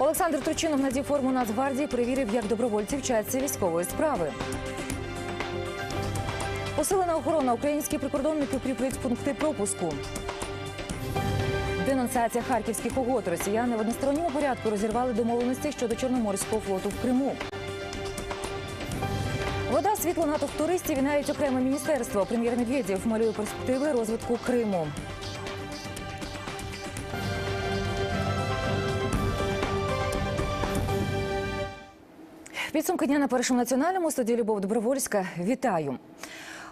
Олександр Турчинов надів форму Нацгвардії, перевірив, як добровольці вчаться військової справи. Посилена охорона. Українські прикордонники укріплюють пункти пропуску. Денонсація харківських угод. Росіяни в односторонньому порядку розірвали домовленості щодо Чорноморського флоту в Криму. Вода, світло натовп туристів і навіть окреме міністерство. Прем'єр Медведєв малює перспективи розвитку Криму. Підсумки дня на першому національному студії Любов Добровольська. Вітаю.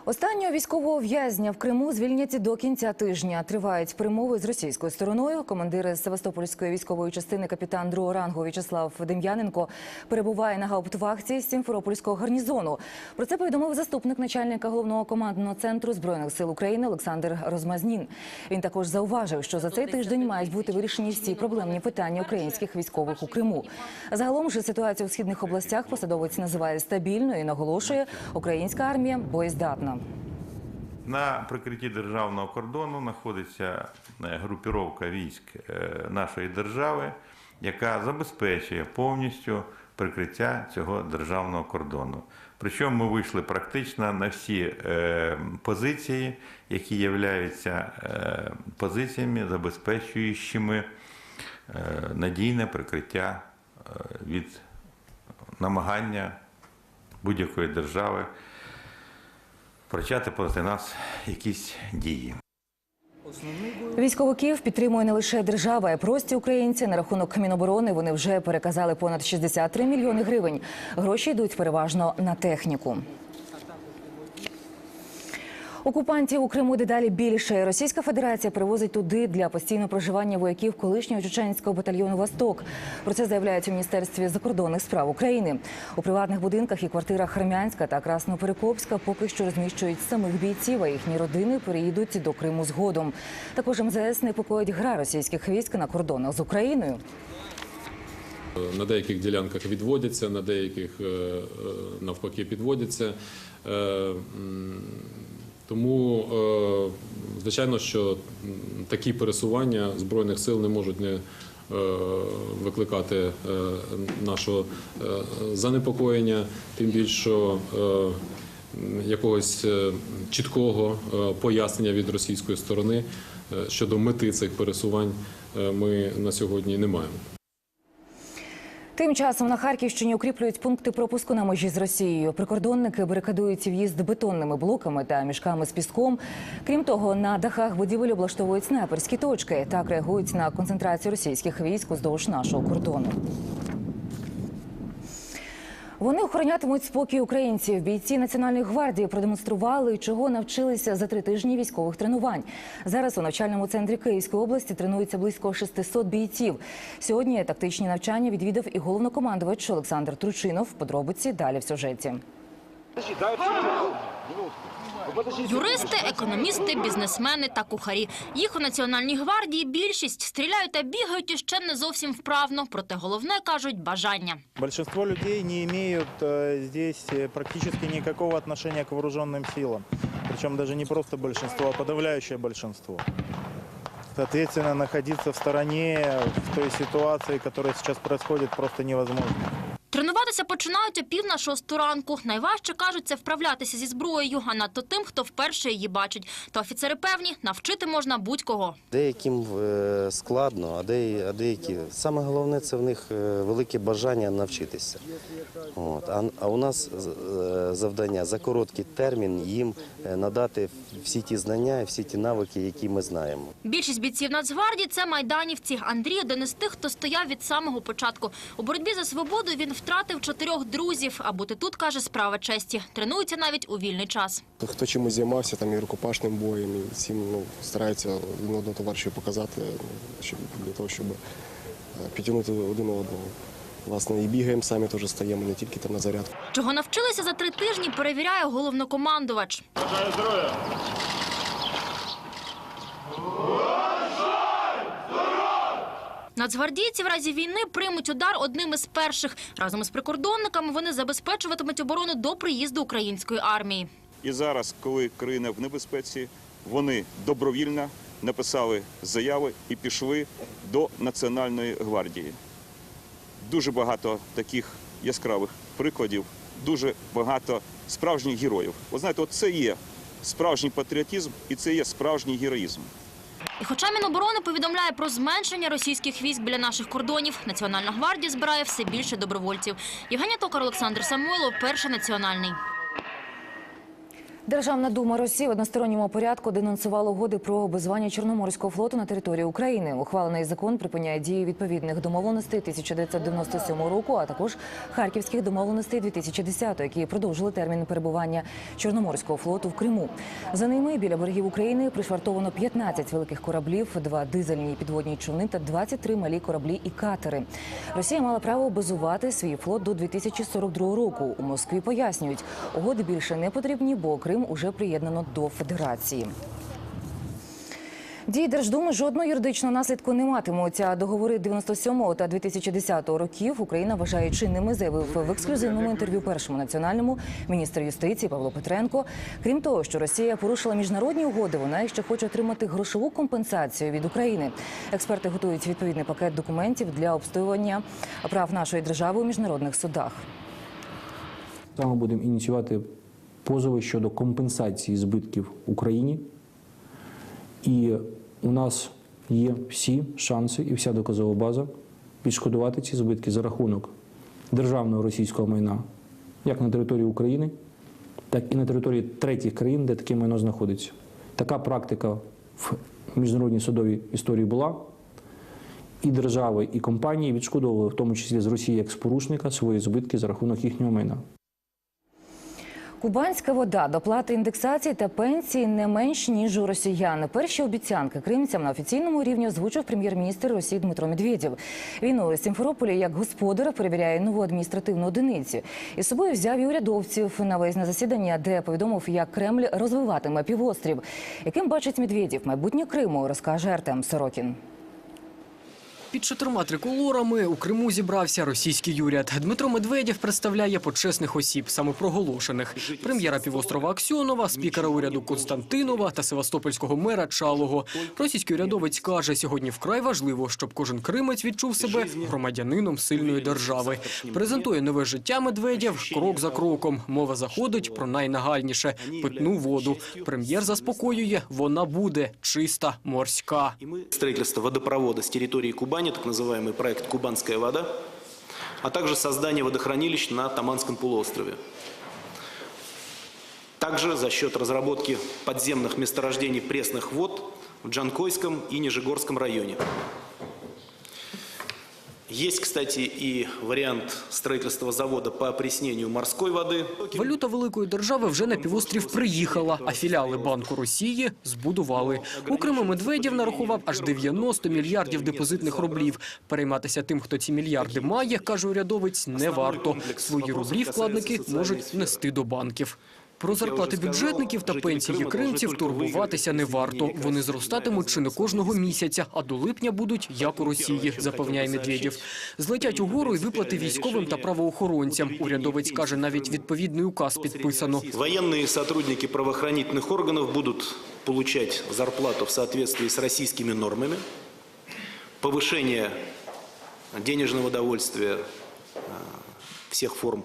Останнього військового в'язня в Криму звільнять до кінця тижня. Тривають перемови з російською стороною. Командир Севастопольської військової частини капітан другого рангу В'ячеслав Дем'яненко перебуває на гауптвахті Сімферопольського гарнізону. Про це повідомив заступник начальника головного командного центру збройних сил України Олександр Розмазнін. Він також зауважив, що за цей тиждень мають бути вирішені всі проблемні питання українських військових у Криму. Загалом же ситуацію в східних областях посадовець називає стабільною і наголошує, українська армія боєздатна. На прикритті державного кордону знаходиться е, групіровка військ е, нашої держави, яка забезпечує повністю прикриття цього державного кордону. Причому ми вийшли практично на всі е, позиції, які являються позиціями, забезпечуючими надійне прикриття від намагання будь-якої держави почати проти нас якісь дії. Військовиків підтримує не лише держава, а й прості українці. На рахунок Міноборони вони вже переказали понад 63 мільйони гривень. Гроші йдуть переважно на техніку. Окупантів у Криму дедалі більше. Російська Федерація привозить туди для постійного проживання вояків колишнього чеченського батальйону Восток. Про це заявляють у міністерстві закордонних справ України. У приватних будинках і квартирах Хремянська та Красноперекопська поки що розміщують самих бійців, а їхні родини переїдуть до Криму згодом. Також МЗС непокоїть гра російських військ на кордонах з Україною. На деяких ділянках відводяться, на деяких е, е, навпаки підводяться. Тому, е, звичайно, що такі пересування збройних сил не можуть не е, викликати е, нашого занепокоєння, тим більше якогось чіткого пояснення від російської сторони щодо мети цих пересувань ми на сьогодні не маємо. Тим часом на Харківщині укріплюють пункти пропуску на межі з Росією. Прикордонники барикадують в'їзд бетонними блоками та мішками з піском. Крім того, на дахах будівель облаштовують снайперські точки. Так реагують на концентрацію російських військ уздовж нашого кордону. Вони охоронятимуть спокій українців. Бійці Національної гвардії продемонстрували, чого навчилися за три тижні військових тренувань. Зараз у навчальному центрі Київської області тренується близько 600 бійців. Сьогодні тактичні навчання відвідав і головнокомандувач Олександр Тручинов. Подробиці далі в сюжеті. Юристи, економісти, бізнесмени та кухарі. Їх у Національній гвардії більшість стріляють та бігають іще не зовсім вправно. Проте головне кажуть бажання. Большинство людей не имеют э, здесь э, практически никакого отношения к вооруженным силам. Причем даже не просто большинство, а подавляющее большинство. Соответственно, находиться в стороне в той ситуации, которая сейчас происходит, просто невозможно. Тренуватися починають о пів на шосту ранку. Найважче кажуть, це вправлятися зі зброєю, а надто тим, хто вперше її бачить. Та офіцери певні, навчити можна будь-кого. Деяким е, складно, а деякі, а деякі. Саме головне це в них е, велике бажання навчитися. От. А, а у нас е, завдання за короткий термін їм е, надати всі ті знання і всі ті навики, які ми знаємо. Більшість бійців Нацгвардії – це майданівці. Андрій – один із тих, хто стояв від самого початку. У боротьбі за свободу він втратив чотирьох друзів. А бути тут, каже, справа честі. Тренується навіть у вільний час. Хто чимось займався, там і рукопашним боєм, і всім ну, старається один одному товаришу показати, ну, щоб, для того, щоб е, підтягнути один одного. Власне, і бігаємо самі теж стаємо, не тільки там на заряд. Чого навчилися за три тижні, перевіряє головнокомандувач. Нацгвардійці в разі війни приймуть удар одним із перших. Разом із прикордонниками вони забезпечуватимуть оборону до приїзду української армії. І зараз, коли країна в небезпеці, вони добровільно написали заяви і пішли до Національної гвардії. дуже багато таких яскравих прикладів, дуже багато справжніх героїв. Ви знаєте, це є справжній патріотизм і це є справжній героїзм. І хоча Міноборони повідомляє про зменшення російських військ біля наших кордонів, Національна гвардія збирає все більше добровольців. Євгенія Токар, Олександр Самойлов, перший національний. Державна дума Росії в односторонньому порядку денонсувала угоди про обезвання Чорноморського флоту на території України. Ухвалений закон припиняє дії відповідних домовленостей 1997 року, а також харківських домовленостей 2010, які продовжили термін перебування Чорноморського флоту в Криму. За ними біля берегів України пришвартовано 15 великих кораблів, два дизельні підводні човни та 23 малі кораблі і катери. Росія мала право базувати свій флот до 2042 року. У Москві пояснюють, угоди більше не потрібні, бо Крим уже приєднано до Федерації. Дії Держдуми жодного юридичного наслідку не матимуть. А договори 97-го та 2010 років Україна вважає чинними, заявив в ексклюзивному інтерв'ю першому національному міністр юстиції Павло Петренко. Крім того, що Росія порушила міжнародні угоди, вона ще хоче отримати грошову компенсацію від України. Експерти готують відповідний пакет документів для обстоювання прав нашої держави у міжнародних судах. Саме будемо ініціювати позови щодо компенсації збитків Україні. І у нас є всі шанси і вся доказова база відшкодувати ці збитки за рахунок державного російського майна, як на території України, так і на території третіх країн, де таке майно знаходиться. Така практика в міжнародній судовій історії була. І держави, і компанії відшкодовували, в тому числі з Росії як з порушника, свої збитки за рахунок їхнього майна. Кубанська вода, доплати індексації та пенсії не менш ніж у росіян. Перші обіцянки кримцям на офіційному рівні озвучив прем'єр-міністр Росії Дмитро Медведєв. Він у Сімферополі як господар перевіряє нову адміністративну одиницю. Із собою взяв і урядовців на виїзне засідання, де повідомив, як Кремль розвиватиме півострів. Яким бачить Медведєв майбутнє Криму, розкаже Артем Сорокін. Під чотирма триколорами у Криму зібрався російський уряд. Дмитро Медведєв представляє почесних осіб, самопроголошених. Прем'єра півострова Аксьонова, спікера уряду Константинова та севастопольського мера Чалого. Російський урядовець каже, сьогодні вкрай важливо, щоб кожен кримець відчув себе громадянином сильної держави. Презентує нове життя Медведєв крок за кроком. Мова заходить про найнагальніше – питну воду. Прем'єр заспокоює, вона буде чиста, морська. строительство водопровода с территории Кубани, так называемый проект «Кубанская вода», а также создание водохранилищ на Таманском полуострове. Также за счет разработки подземных месторождений пресных вод в Джанкойском и Нижегорском районе. Есть, кстати, и вариант строительства завода по опреснению морской воды. Валюта великої держави вже на півострів приїхала, а філіали Банку Росії збудували. У Криму Медведєв нарахував аж 90 мільярдів депозитних рублів. Перейматися тим, хто ці мільярди має, каже урядовець, не варто. Свої рублі вкладники можуть нести до банків. Про зарплати бюджетників та пенсії кримців турбуватися не варто. Вони зростатимуть чи не кожного місяця, а до липня будуть як у Росії, запевняє Медведєв. Злетять угору і виплати військовим та правоохоронцям. Урядовець каже, навіть відповідний указ підписано. Военные сотрудники правоохранительных органов будут получать зарплату в соответствии с российскими нормами. Повышение денежного довольствия э, всех форм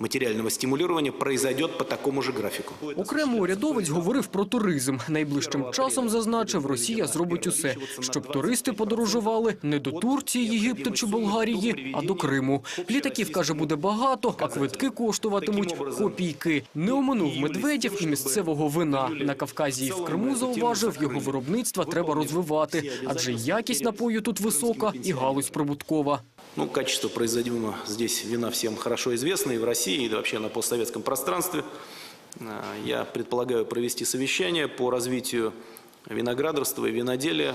материального стимулирования произойдет по такому же графику. Окремо урядовець говорив про туризм. Найближчим часом зазначив, Росія зробить усе, щоб туристи подорожували не до Турції, Єгипту чи Болгарії, а до Криму. Літаків каже, буде багато, а квитки коштуватимуть копійки. Не оминув Медведєв і місцевого вина на Кавказі і в Криму. Зауважив, його виробництва треба розвивати, адже якість напою тут висока і галузь прибуткова. Ну, качество производимого здесь вина всем хорошо известно и в России, и вообще на постсоветском пространстве. Э, Я предполагаю провести совещание по развитию виноградарства и виноделия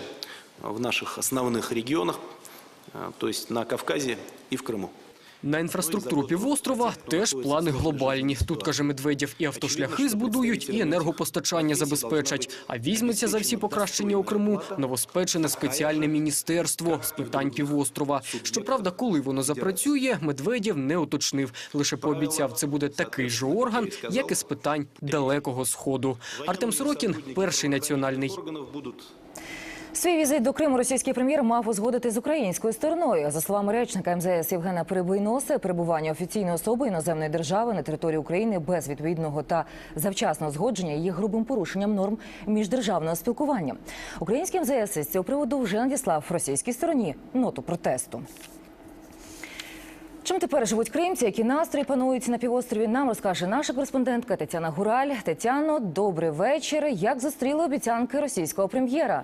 в наших основных регионах, э, то есть на Кавказе и в Крыму. На інфраструктуру півострова теж плани глобальні. Тут, каже Медведєв, і автошляхи збудують, і енергопостачання забезпечать. А візьметься за всі покращення у Криму новоспечене спеціальне міністерство з питань півострова. Щоправда, коли воно запрацює, Медведєв не уточнив. Лише пообіцяв, це буде такий же орган, як і з питань далекого сходу. Артем Сорокін, перший національний. Свій візит до Криму російський прем'єр мав узгодити з українською стороною. За словами речника МЗС Євгена Перебийноса, перебування офіційної особи іноземної держави на території України без відповідного та завчасного згодження є грубим порушенням норм міждержавного спілкування. Український МЗС з цього приводу вже надіслав російській стороні ноту протесту. Чим тепер живуть кримці, які настрої панують на півострові, нам розкаже наша кореспондентка Тетяна Гураль. Тетяно, добрий вечір. Як зустріли обіцянки російського прем'єра?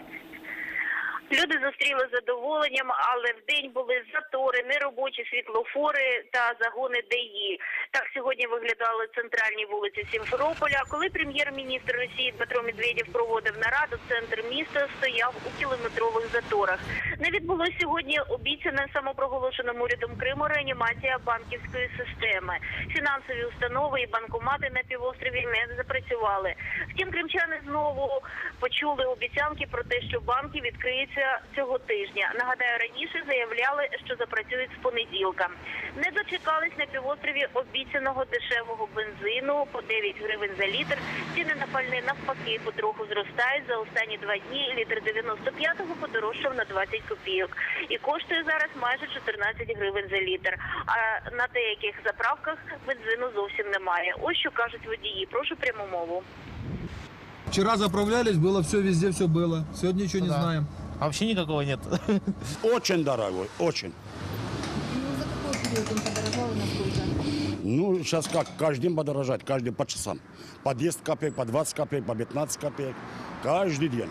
Люди зустріли задоволенням, але в день були затори, неробочі світлофори та загони ДІ. Так сьогодні виглядали центральні вулиці Сімферополя. Коли прем'єр-міністр Росії Дмитро Медведєв проводив нараду, центр міста стояв у кілометрових заторах. Не відбулося сьогодні обіцяне самопроголошеним урядом Криму реанімація банківської системи. Фінансові установи і банкомати на півострові не запрацювали. Втім, кримчани знову почули обіцянки про те, що банки відкриються цього тижня. Нагадаю, раніше заявляли, що запрацюють з понеділка. Не дочекались на півострові обіцяного дешевого бензину по 9 гривень за літр. Ціни на пальне навпаки потроху зростають. За останні два дні літр 95-го подорожчав на 20 копійок і коштує зараз майже 14 гривень за літр. А на деяких заправках бензину зовсім немає. Ось що кажуть водії. Прошу пряму мову. Вчера заправлялись, было все, везде все было. Сегодня ничего не знаем. А вообще никакого нет. Очень дорогой, очень. Ну, сейчас как, каждый день подорожать, каждый по часам. По 10 копеек, по 20 копеек, по 15 копеек. Каждый день.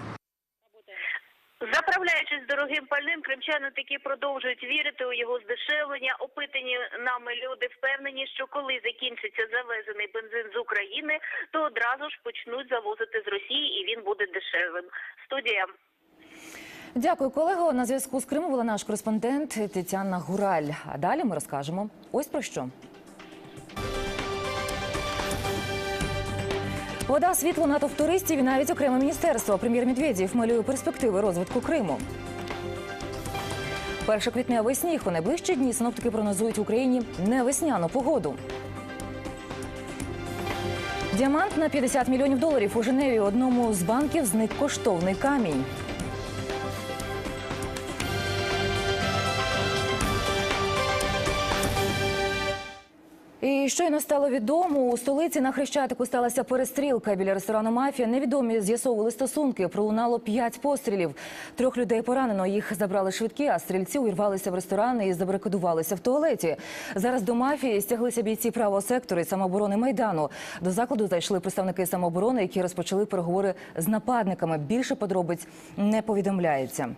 Заправляючись дорогим пальним, кримчани таки продовжують вірити у його здешевлення. Опитані нами люди впевнені, що коли закінчиться завезений бензин з України, то одразу ж почнуть завозити з Росії, і він буде дешевим. Студія. Дякую, колего. На зв'язку з Криму була наш кореспондент Тетяна Гураль. А далі ми розкажемо ось про що. Вода, світло, натовп туристів і навіть окреме міністерство. Прем'єр Медведєв малює перспективи розвитку Криму. Першоквітневий сніг у найближчі дні синоптики прогнозують в Україні невесняну погоду. Діамант на 50 мільйонів доларів у Женеві одному з банків зник коштовний камінь. Щойно стало відомо, у столиці на Хрещатику сталася перестрілка біля ресторану Мафія. Невідомі з'ясовували стосунки. Пролунало п'ять пострілів. Трьох людей поранено. Їх забрали швидкі, а стрільці увірвалися в ресторан і забарикадувалися в туалеті. Зараз до мафії стяглися бійці правого сектору і самооборони майдану. До закладу зайшли представники самооборони, які розпочали переговори з нападниками. Більше подробиць не повідомляється.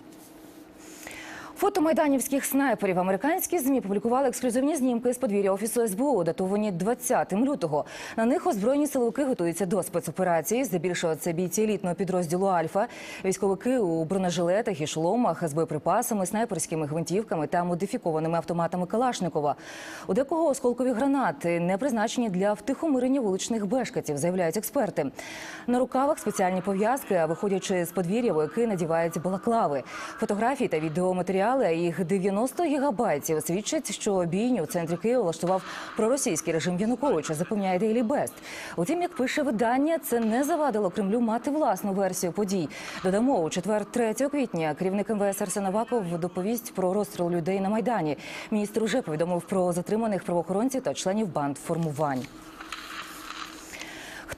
Фото майданівських снайперів американські змі публікували ексклюзивні знімки з подвір'я офісу СБУ, датовані 20 лютого. На них озброєні силовики готуються до спецоперації. Здебільшого це бійці елітного підрозділу Альфа, військовики у бронежилетах і шоломах з боєприпасами, снайперськими гвинтівками та модифікованими автоматами Калашникова. У декого осколкові гранати не призначені для втихомирення вуличних бешкетів, заявляють експерти. На рукавах спеціальні пов'язки, виходячи з подвір'я, вояки надівають балаклави. Фотографії та відеоматеріали, а їх 90 гігабайтів, свідчать, що бійню в центрі Києва влаштував проросійський режим Януковича, запевняє Daily Best. Утім, як пише видання, це не завадило Кремлю мати власну версію подій. Додамо, у четвер 3 квітня керівник МВС Арсен Аваков доповість про розстріл людей на Майдані. Міністр уже повідомив про затриманих правоохоронців та членів банд формувань.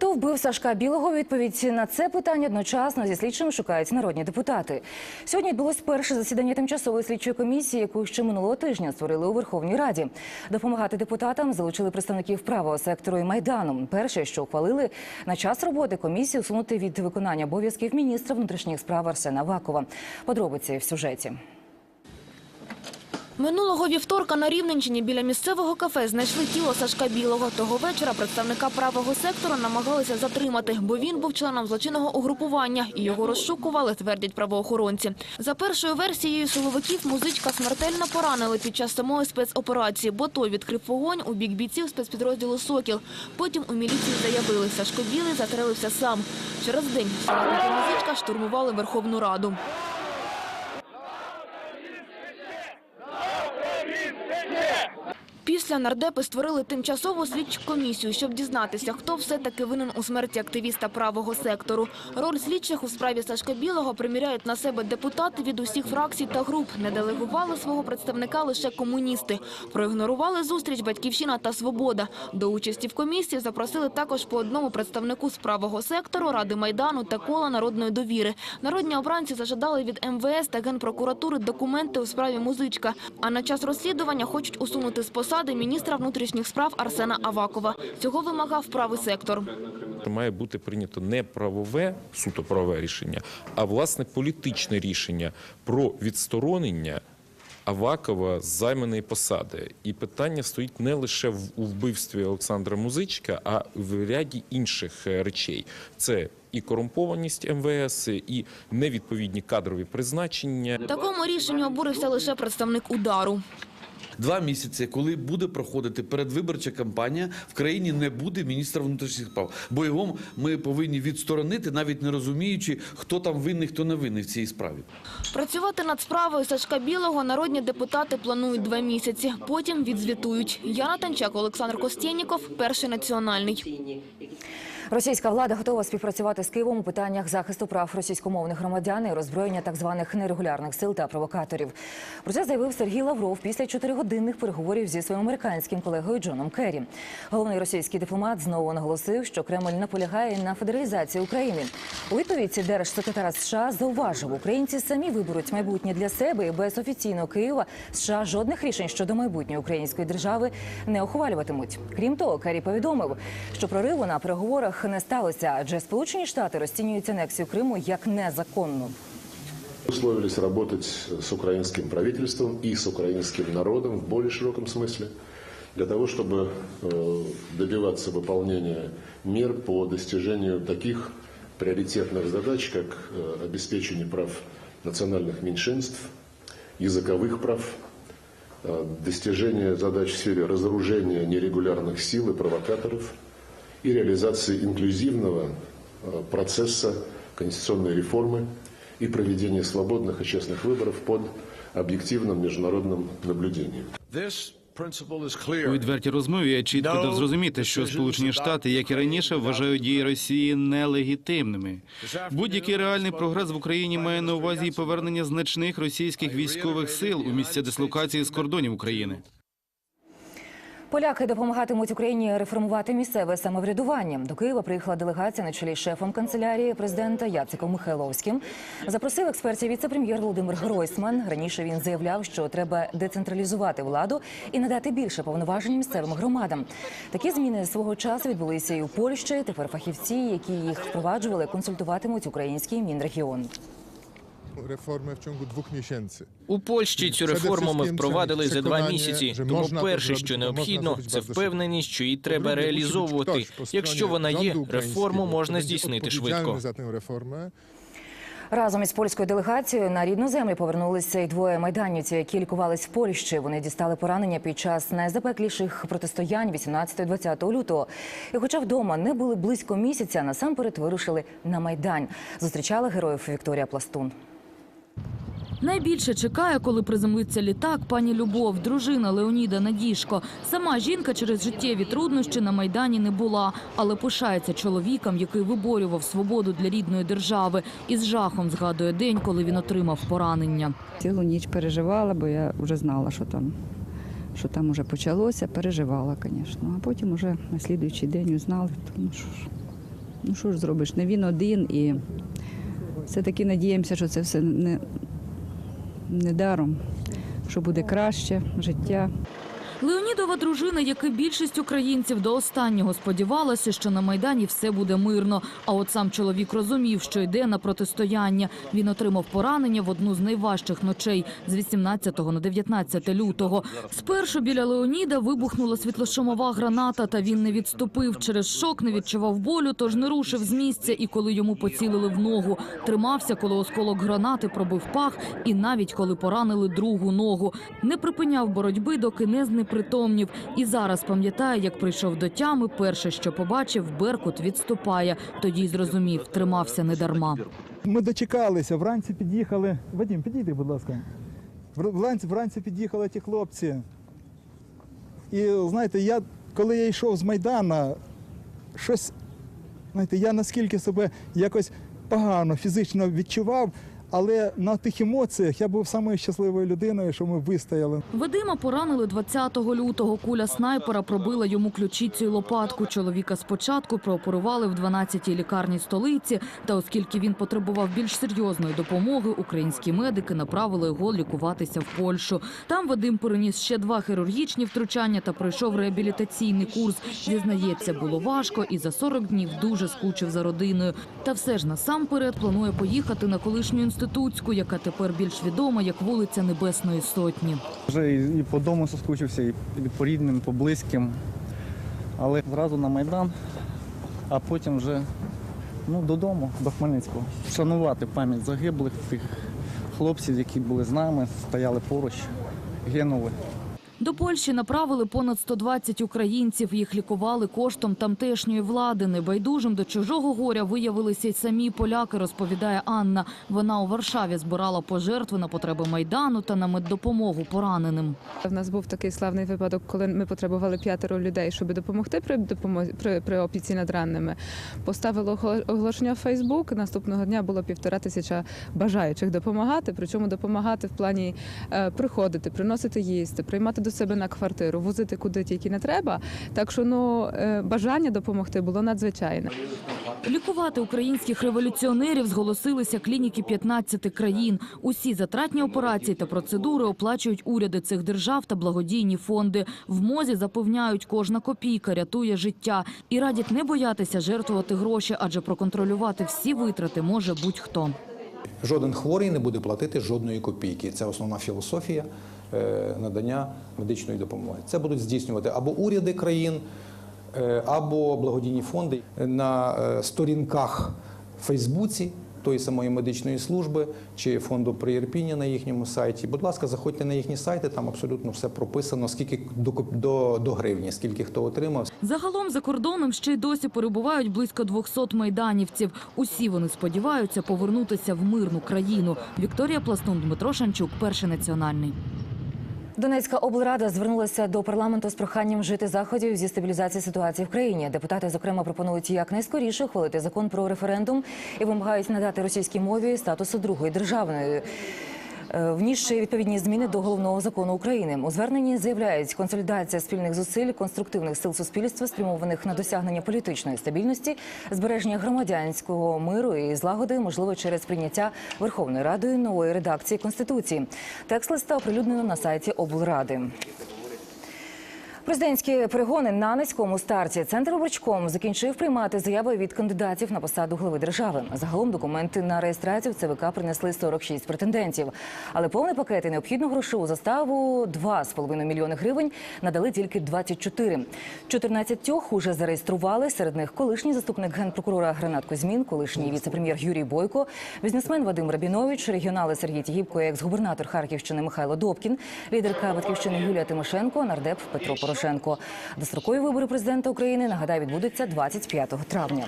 Хто вбив Сашка Білого? Відповідь на це питання одночасно зі слідчими шукають народні депутати. Сьогодні відбулось перше засідання тимчасової слідчої комісії, яку ще минулого тижня створили у Верховній Раді. Допомагати депутатам залучили представників правого сектору і майдану. Перше, що ухвалили на час роботи комісії, усунути від виконання обов'язків міністра внутрішніх справ Арсена Авакова. Подробиці в сюжеті. Минулого вівторка на Рівненщині біля місцевого кафе знайшли тіло Сашка Білого. Того вечора представника правого сектора намагалися затримати, бо він був членом злочинного угрупування і його розшукували, твердять правоохоронці. За першою версією силовиків музичка смертельно поранили під час самої спецоперації, бо той відкрив вогонь у бік бійців спецпідрозділу «Сокіл». Потім у міліції заявили, Сашко Білий затрелився сам. Через день музичка штурмували Верховну Раду. Опісля нардепи створили тимчасову слідчу комісію, щоб дізнатися, хто все-таки винен у смерті активіста правого сектору. Роль слідчих у справі Сашка Білого приміряють на себе депутати від усіх фракцій та груп. Не делегували свого представника лише комуністи. Проігнорували зустріч «Батьківщина» та «Свобода». До участі в комісії запросили також по одному представнику з правого сектору, Ради Майдану та кола народної довіри. Народні обранці зажадали від МВС та Генпрокуратури документи у справі музичка. А на час розслідування хочуть усунути з посади міністра внутрішніх справ Арсена Авакова. Цього вимагав правий сектор. Має бути прийнято не правове, суто правове рішення, а власне політичне рішення про відсторонення Авакова з займаної посади. І питання стоїть не лише в у вбивстві Олександра Музичка, а в ряді інших е, речей. Це і корумпованість МВС, і невідповідні кадрові призначення. Такому рішенню обурився лише представник удару. Два місяці, коли буде проходити передвиборча кампанія, в країні не буде міністра внутрішніх справ, бо його ми повинні відсторонити, навіть не розуміючи, хто там винний, хто не винний в цій справі. Працювати над справою Сашка Білого народні депутати планують два місяці. Потім відзвітують. Яна Танчак, Олександр Костєніков, Перший національний. Російська влада готова співпрацювати з Києвом у питаннях захисту прав російськомовних громадян і роззброєння так званих нерегулярних сил та провокаторів. Про це заявив Сергій Лавров після чотиригодинних переговорів зі своїм американським колегою Джоном Керрі. Головний російський дипломат знову наголосив, що Кремль наполягає на федералізації України. У відповідь держсекретар США зауважив, українці самі виберуть майбутнє для себе і без офіційного Києва США жодних рішень щодо майбутньої української держави не ухвалюватимуть. Крім того, Керрі повідомив, що прориву на переговорах не сталося, адже Сполучені Штати розцінюють анексію Криму як незаконну. Условились работать с украинским правительством и с украинским народом в более широком смысле для того, чтобы э, добиваться выполнения мер по достижению таких приоритетных задач, как э, обеспечение прав национальных меньшинств, языковых прав, э, достижение задач в сфере разоружения нерегулярных сил и провокаторов и реализации инклюзивного э, процесса конституционной реформы и проведения свободных и честных выборов под объективным международным наблюдением. У відвертій розмові я чітко дав зрозуміти, що Сполучені Штати, як і раніше, вважають дії Росії нелегітимними. Будь-який реальний прогрес в Україні має на увазі і повернення значних російських військових сил у місця дислокації з кордонів України. Поляки допомагатимуть Україні реформувати місцеве самоврядування. До Києва приїхала делегація на чолі з шефом канцелярії президента Яциком Михайловським. Запросив експертів віце-прем'єр Володимир Гройсман. Раніше він заявляв, що треба децентралізувати владу і надати більше повноважень місцевим громадам. Такі зміни свого часу відбулися і у Польщі. Тепер фахівці, які їх впроваджували, консультуватимуть український мінрегіон. Реформи в ciągu двох місяців. У Польщі цю реформу ми впровадили за два місяці. Тому перше, що необхідно, це впевненість, що її треба реалізовувати. Якщо вона є, реформу можна здійснити швидко. Разом із польською делегацією на рідну землю повернулися й двоє майданівців, які лікувались в Польщі. Вони дістали поранення під час найзапекліших протистоянь 18-20 лютого. І, хоча вдома не були близько місяця, насамперед вирушили на майдан. Зустрічали героїв Вікторія Пластун. Найбільше чекає, коли приземлиться літак, пані Любов, дружина Леоніда Надішко. Сама жінка через життєві труднощі на Майдані не була, але пишається чоловіком, який виборював свободу для рідної держави. І з жахом згадує день, коли він отримав поранення. Цілу ніч переживала, бо я вже знала, що там, що там вже почалося. Переживала, звісно. А потім уже на слідуючий день узнали. Тому що ж, ну що ж зробиш? Не він один і все-таки надіємося, що це все не, не даром, що буде краще життя. Леонідова дружина, як і більшість українців, до останнього сподівалася, що на Майдані все буде мирно. А от сам чоловік розумів, що йде на протистояння. Він отримав поранення в одну з найважчих ночей з 18 на 19 лютого. Спершу біля Леоніда вибухнула світлошумова граната, та він не відступив. Через шок не відчував болю, тож не рушив з місця. І коли йому поцілили в ногу, тримався, коли осколок гранати пробив пах, і навіть коли поранили другу ногу. Не припиняв боротьби, доки не знепритомнів. І зараз пам'ятає, як прийшов до тями. Перше, що побачив, Беркут відступає. Тоді зрозумів, тримався недарма. Ми дочекалися, вранці під'їхали. Вадим, підійди, будь ласка. Вранці, вранці під'їхали ті хлопці. І знаєте, я коли я йшов з Майдана, щось, знаєте, я наскільки себе якось погано фізично відчував, але на тих емоціях я був самою щасливою людиною, що ми вистояли. Вадима поранили 20 лютого. Куля снайпера пробила йому ключицю і лопатку. Чоловіка спочатку прооперували в 12-й лікарні столиці. Та оскільки він потребував більш серйозної допомоги, українські медики направили його лікуватися в Польщу. Там Вадим переніс ще два хірургічні втручання та пройшов реабілітаційний курс. Зізнається, було важко і за 40 днів дуже скучив за родиною. Та все ж насамперед планує поїхати на колишню інститутську, яка тепер більш відома як вулиця Небесної Сотні. Вже і, і по дому соскучився, і по рідним, по близьким. Але зразу на Майдан, а потім вже ну, додому, до Хмельницького. Вшанувати пам'ять загиблих тих хлопців, які були з нами, стояли поруч, гинули. До Польщі направили понад 120 українців. Їх лікували коштом тамтешньої влади. Небайдужим до чужого горя виявилися й самі поляки, розповідає Анна. Вона у Варшаві збирала пожертви на потреби Майдану та на меддопомогу пораненим. В нас був такий славний випадок, коли ми потребували п'ятеро людей, щоб допомогти при при, при опіці над ранними. Поставили оголо- оголошення в Фейсбук. Наступного дня було півтора тисяча бажаючих допомагати. Причому допомагати в плані е, приходити, приносити їсти, приймати до себе на квартиру, возити куди тільки не треба. Так що ну е, бажання допомогти було надзвичайне. Лікувати українських революціонерів зголосилися клініки 15 країн. Усі затратні операції та процедури оплачують уряди цих держав та благодійні фонди. В мозі запевняють, кожна копійка рятує життя і радять не боятися жертвувати гроші, адже проконтролювати всі витрати може будь-хто. Жоден хворий не буде платити жодної копійки. Це основна філософія е, надання медичної допомоги. Це будуть здійснювати або уряди країн, е, або благодійні фонди на е, сторінках в Фейсбуці тої самої медичної служби чи фонду приєрпіння на їхньому сайті. Будь ласка, заходьте на їхні сайти, там абсолютно все прописано, скільки до, до, до гривні, скільки хто отримав. Загалом за кордоном ще й досі перебувають близько 200 майданівців. Усі вони сподіваються повернутися в мирну країну. Вікторія Пластун, Дмитро Шанчук, перший національний. Донецька облрада звернулася до парламенту з проханням вжити заходів зі стабілізації ситуації в країні. Депутати, зокрема, пропонують якнайскоріше ухвалити закон про референдум і вимагають надати російській мові статусу другої державної. Е, Внісши відповідні зміни до головного закону України у зверненні заявляють консолідація спільних зусиль конструктивних сил суспільства, спрямованих на досягнення політичної стабільності, збереження громадянського миру і злагоди, можливо, через прийняття Верховною Радою нової редакції конституції. Текст листа оприлюднено на сайті облради. Президентські перегони на низькому старті. Центр обручком закінчив приймати заяви від кандидатів на посаду глави держави. Загалом документи на реєстрацію в ЦВК принесли 46 претендентів. Але повний пакет і необхідну грошову заставу 2,5 мільйони гривень надали тільки 24. 14 уже зареєстрували. Серед них колишній заступник генпрокурора Гранат Кузьмін, колишній віце-прем'єр Юрій Бойко, бізнесмен Вадим Рабінович, регіонали Сергій Тігіпко, і екс-губернатор Харківщини Михайло Добкін, лідерка батьківщини Юлія Тимошенко, нардеп Петро Порошенко. Дострокові вибори президента України нагадаю відбудуться 25 травня.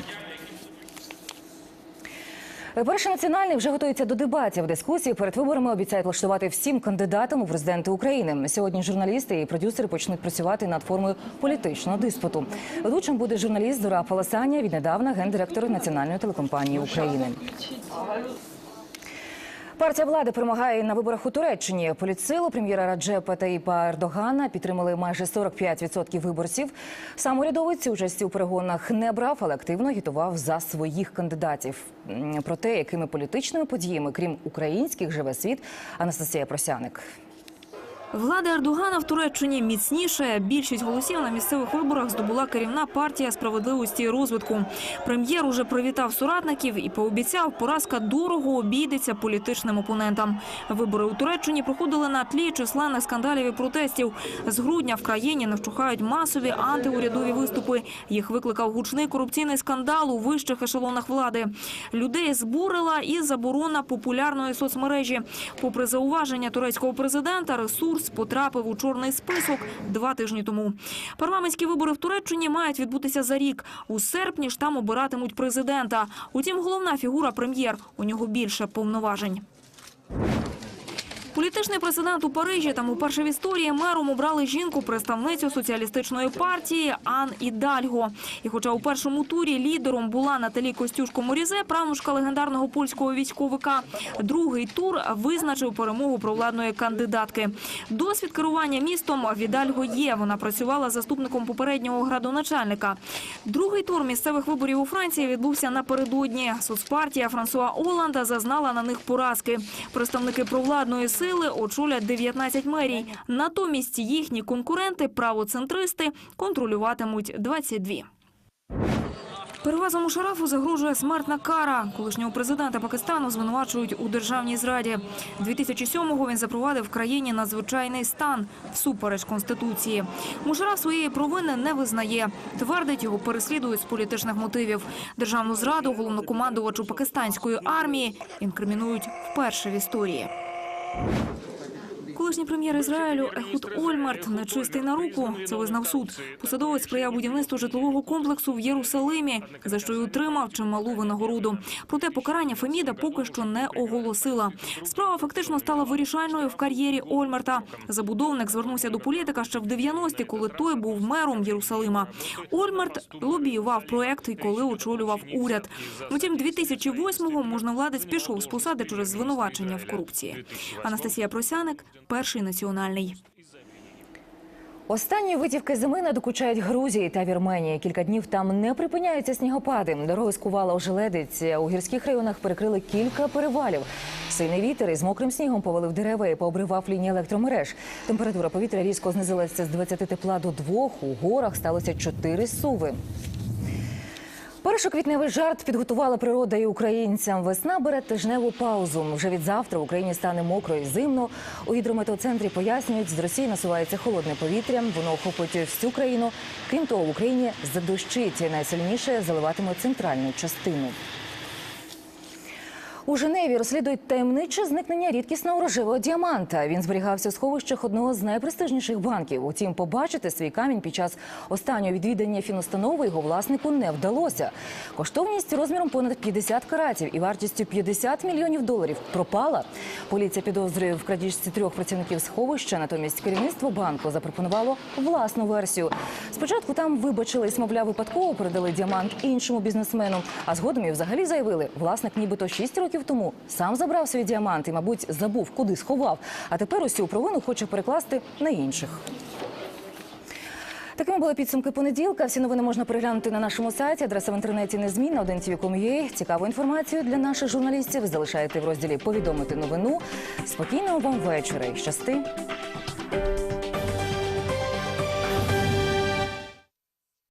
Перший національний вже готується до дебатів. Дискусії перед виборами обіцяють влаштувати всім кандидатам у президенти України. Сьогодні журналісти і продюсери почнуть працювати над формою політичного диспуту. Ведучим буде журналіст Зора Паласаня, віднедавна гендиректор національної телекомпанії України. Партія влади перемагає на виборах у Туреччині. Політсилу прем'єра Раджепа Таїпа Ердогана підтримали майже 45% виборців. Сам урядовець участі у перегонах не брав, але активно агітував за своїх кандидатів. Про те, якими політичними подіями, крім українських, живе світ, Анастасія Просяник. Влада Ердогана в Туреччині міцніше. Більшість голосів на місцевих виборах здобула керівна партія справедливості і розвитку. Прем'єр уже привітав соратників і пообіцяв, поразка дорого обійдеться політичним опонентам. Вибори у Туреччині проходили на тлі численних скандалів і протестів. З грудня в країні не вщухають масові антиурядові виступи. Їх викликав гучний корупційний скандал у вищих ешелонах влади. Людей збурила і заборона популярної соцмережі. Попри зауваження турецького президента, ресурс потрапив у чорний список два тижні тому. Парламентські вибори в Туреччині мають відбутися за рік. У серпні ж там обиратимуть президента. Утім, головна фігура прем'єр. У нього більше повноважень. Політичний президент у Парижі там уперше в історії мером обрали жінку, представницю соціалістичної партії Ан Ідальго. І хоча у першому турі лідером була Наталі Костюшко Морізе, правнушка легендарного польського військовика, другий тур визначив перемогу провладної кандидатки. Досвід керування містом в Ідальго є. Вона працювала заступником попереднього градоначальника. Другий тур місцевих виборів у Франції відбувся напередодні. Соцпартія Франсуа Оланда зазнала на них поразки. Представники провладної сили очолять 19 мерій. Натомість їхні конкуренти, правоцентристи, контролюватимуть 22. Перевазом Мушарафу загрожує смертна кара. Колишнього президента Пакистану звинувачують у державній зраді. 2007-го він запровадив в країні надзвичайний стан всупереч конституції. Мушараф своєї провини не визнає. Твердить, його переслідують з політичних мотивів. Державну зраду головнокомандувачу пакистанської армії інкримінують вперше в історії. Whoa! Колишній прем'єр Ізраїлю Ехуд Ольмарт нечистий на руку. Це визнав суд. Посадовець сприяв будівництву житлового комплексу в Єрусалимі, за що й отримав чималу винагороду. Проте покарання Феміда поки що не оголосила. Справа фактично стала вирішальною в кар'єрі Ольмарта. Забудовник звернувся до політика ще в 90-ті, коли той був мером Єрусалима. Ольмарт лобіював проект і коли очолював уряд. Утім, 2008-го можновладець пішов з посади через звинувачення в корупції. Анастасія Просяник, перший національний. Останні витівки зими надокучають Грузії та Вірменії. Кілька днів там не припиняються снігопади. Дороги скувала ожеледиць. У гірських районах перекрили кілька перевалів. Сильний вітер із мокрим снігом повалив дерева і пообривав лінії електромереж. Температура повітря різко знизилася з 20 тепла до 2. У горах сталося 4 суви. Першоквітневий жарт підготувала природа і українцям. Весна бере тижневу паузу. Вже від завтра в Україні стане мокро і зимно. У гідрометеоцентрі пояснюють, з Росії насувається холодне повітря. Воно охопить всю країну. Крім того, в Україні задощить. Найсильніше заливатиме центральну частину. У Женеві розслідують таємниче зникнення рідкісного рожевого діаманта. Він зберігався в сховищах одного з найпрестижніших банків. Утім, побачити свій камінь під час останнього відвідання фіностанови його власнику не вдалося. Коштовність розміром понад 50 каратів і вартістю 50 мільйонів доларів пропала. Поліція підозрює в крадіжці трьох працівників сховища. Натомість керівництво банку запропонувало власну версію. Спочатку там вибачились, мовляв, випадково передали діамант іншому бізнесмену. А згодом і взагалі заявили, власник нібито 6 років тому сам забрав свій діамант і, мабуть, забув, куди сховав. А тепер усю провину хоче перекласти на інших. Такими були підсумки понеділка. Всі новини можна переглянути на нашому сайті. Адреса в інтернеті незмінна 1tv.com.ua. Цікаву інформацію для наших журналістів залишайте в розділі Повідомити новину. Спокійного вам вечора і щасти.